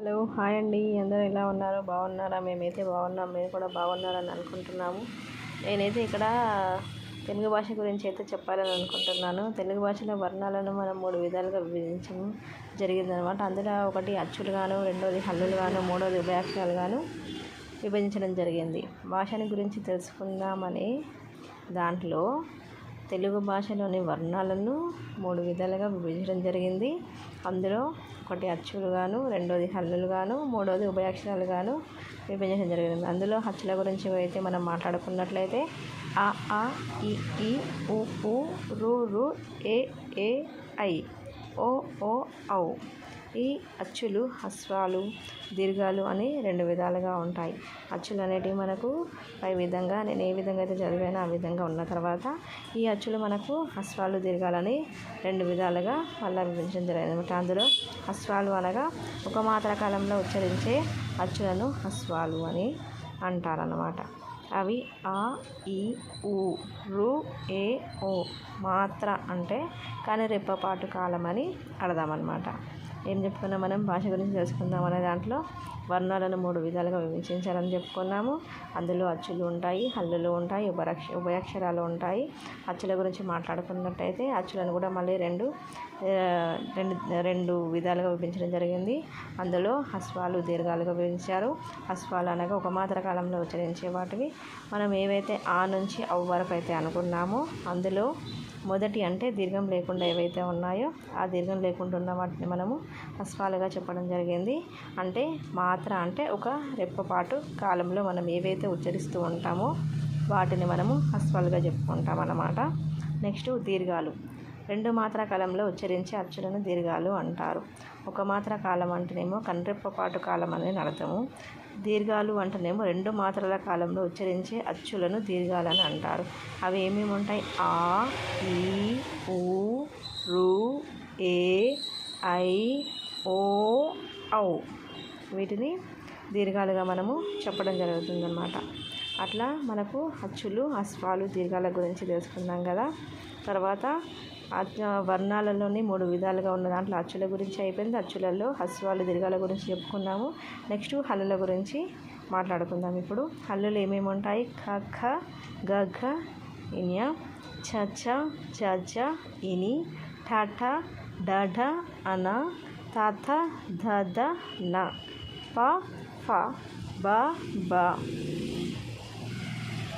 Hello hi అండి. అందరూ ఎలా ఉన్నారు? బాగున్నారా? మేమైతే బాగున్నాం. మీరు కూడా బాగున్నారని అనుకుంటున్నాము. నేనైతే ఇక్కడ తెలుగు భాష గురించి అయితే చెప్పాలని అనుకుంటున్నాను. తెలుగు భాషలో వర్ణాలను మనం మూడు విధాలుగా విభజించడం జరిగిందనమాట అందులో ఒకటి అచ్చులు గాను రెండోది హల్లులు గాను మూడోది ఉభయాక్షరాలు గాను విభజించడం జరిగింది. భాషని గురించి తెలుసుకుందామని దాంట్లో తెలుగు భాషలోని వర్ణాలను మూడు విధాలుగా విభజించడం జరిగింది. అందులో ఒకటి అచ్చులుగాను రెండోది హల్లులుగాను మూడోది ఉభయాక్షరాలుగాను విభజించడం జరిగింది. అందులో హచ్చుల గురించి అయితే మనం మాట్లాడుకున్నట్లయితే ఆ ఆ ఈ ఈ ఉ ఉ రు రు ఏ ఏ ఐ ఓ ఓ ఔ. ఈ అచ్చులు హస్వాలు దీర్ఘాలు అని రెండు విధాలుగా ఉంటాయి. అచ్చులు అనేటివి మనకు పై విధంగా నేను ఏ విధంగా అయితే చదివానో ఆ విధంగా ఉన్న తర్వాత ఈ అచ్చులు మనకు హస్వాలు దీర్ఘాలని రెండు విధాలుగా మళ్ళీ విభజించడం జరిగింది అనమాట అందులో హస్వాలు అనగా ఒక మాత్ర కాలంలో ఉచ్చరించే అచ్చులను హస్వాలు అని అంటారన్నమాట. అవి ఆ ఈ ఊ రు ఏ ఓ మాత్ర అంటే కానీ రెప్పపాటు కాలం అని అడదామన్నమాట అనమాట ఏం చెప్పుకున్నాం మనం? భాష గురించి తెలుసుకుందాం అనే దాంట్లో వర్ణాలను మూడు విధాలుగా విభజించాలని చెప్పుకున్నాము. అందులో అచ్చులు ఉంటాయి హల్లులు ఉంటాయి ఉభయక్ష ఉభయక్షరాలు ఉంటాయి. అచ్చుల గురించి మాట్లాడుకున్నట్టయితే అచ్చులను కూడా మళ్ళీ రెండు రెండు రెండు విధాలుగా విభజించడం జరిగింది. అందులో హస్వాలు దీర్ఘాలుగా విభజించారు. హస్వాలు అనగా ఒక మాత్ర కాలంలో ఉచ్చరించే వాటివి. మనం ఏవైతే ఆ నుంచి అవ్వ వరకు అయితే అనుకున్నామో అందులో మొదటి అంటే దీర్ఘం లేకుండా ఏవైతే ఉన్నాయో ఆ దీర్ఘం లేకుండా ఉన్న వాటిని మనము హస్వాలుగా చెప్పడం జరిగింది. అంటే మాత్ర అంటే ఒక రెప్పపాటు కాలంలో మనం ఏవైతే ఉచ్చరిస్తూ ఉంటామో వాటిని మనము హస్వాలుగా చెప్పుకుంటాం అన్నమాట నెక్స్ట్ దీర్ఘాలు. రెండు మాత్ర కాలంలో ఉచ్చరించే అచ్చులను దీర్ఘాలు అంటారు. ఒక మాత్ర కాలం అంటేనేమో కనురెప్పపాటు కాలం అనేది అర్థము. దీర్ఘాలు అంటేనేమో రెండు మాత్రల కాలంలో ఉచ్చరించే అచ్చులను దీర్ఘాలని అంటారు. అవి ఏమేమి ఉంటాయి? ఆ ఈ ఊ రు ఏ ఐ ఓ ఔ. వీటిని దీర్ఘాలుగా మనము చెప్పడం జరుగుతుందన్నమాట. అట్లా మనకు అచ్చులు అశ్వాలు దీర్ఘాల గురించి తెలుసుకున్నాం కదా. తర్వాత వర్ణాలలోని మూడు విధాలుగా ఉన్న దాంట్లో అచ్చుల గురించి అయిపోయింది. అచ్చులలో హస్వాలు దీర్ఘాల గురించి చెప్పుకున్నాము నెక్స్ట్ హల్లుల గురించి మాట్లాడుకుందాం ఇప్పుడు. హల్లులు ఏమేమి ఉంటాయి? ఖ ఖ గ ఘ ఇన్య ఛ ఛ జ జ ఇని ఠ ఠ డ ఢ అన త థ ధ ద న ప ఫ బ బ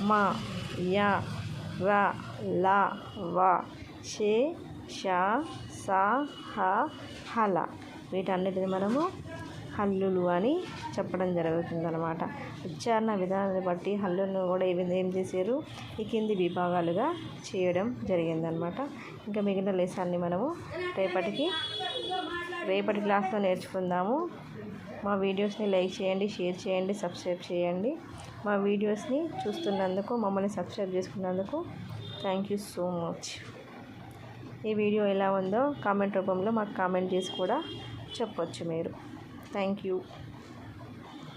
మ య ర ల వ షే ష స హ హల. వీటన్నిటిని మనము హల్లులు అని చెప్పడం జరుగుతుంది అనమాట ఉచ్చారణ విధానాన్ని బట్టి హల్లులను కూడా ఏం చేశారు? ఈ కింది విభాగాలుగా చేయడం జరిగిందనమాట ఇంకా మిగిలిన లెసాన్ని మనము రేపటికి రేపటి క్లాస్లో నేర్చుకుందాము. మా వీడియోస్ని లైక్ చేయండి షేర్ చేయండి సబ్స్క్రైబ్ చేయండి. మా వీడియోస్ని చూస్తున్నందుకు మమ్మల్ని సబ్స్క్రైబ్ చేసుకున్నందుకు థ్యాంక్ యూ సో మచ్. ఈ వీడియో ఎలా ఉందో కామెంట్ రూపంలో మాకు కామెంట్ చేసి కూడా చెప్పొచ్చు మీరు. Thank you